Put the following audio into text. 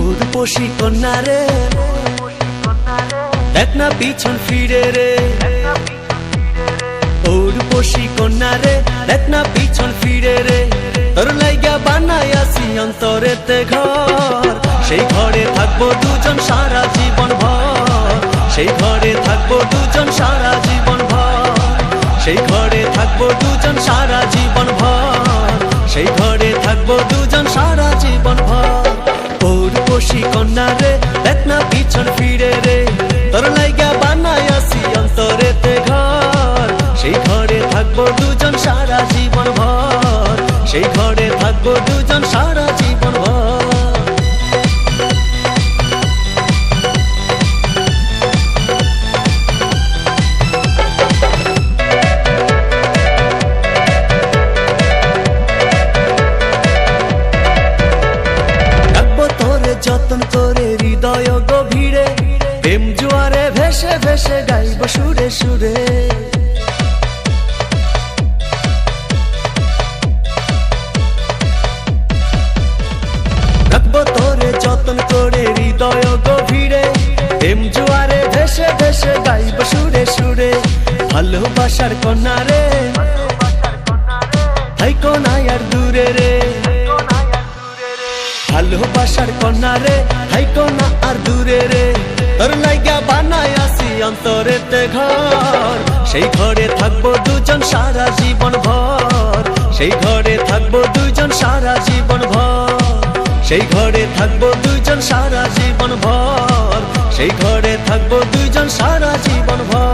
রূপসী কন্যা রে। দেখ না পিছন ফিরে রে। ও রূপসী কন্যা রে দেখ না পিছন ফিরে রে। তোর লাইগা বানাই আসি অন্তরেতে ঘর। সেই ঘরে থাকব দুজন সারা জীবন ভর। সেই ঘরে থাকব দুজন সারা জীবন ভর। সেই ঘরে থাকব দুজন সারা জীবন ভর। সেই ঘরে ওর কন্যা রে, দেখ না পিছন ফিরে রে। তোর লাইগা বানায় আসি অন্তরেতে ঘর। সেই ঘরে থাকব দুজন সারা জীবন ভর সেই ঘরে থাকব দুজন সারা জীবন ভর যতন করে হৃদয় গভীরে, প্রেম জোয়ারে ভেসে ভেসে গাইব সুরে সুরে। রাখব তোরে যতন করে হৃদয় গভীরে, প্রেম জোয়ারে ভেসে ভেসে গাইব সুরে সুরে। ভালোবাসার কন্যা রে হাই কোনায় আর দূরে রে। ভালোবাসার কন্যা রে হাইকো না আর দূরে রে। তোর লাইগা বানাই আসি অন্তরেতে ঘর। সেই ঘরে থাকব দুজন সারা জীবন ভর। সেই ঘরে থাকব দুজন সারা জীবন ভর। সেই ঘরে থাকব দুজন সারা জীবন ভর। সেই ঘরে থাকব দুজন সারা জীবন ভর।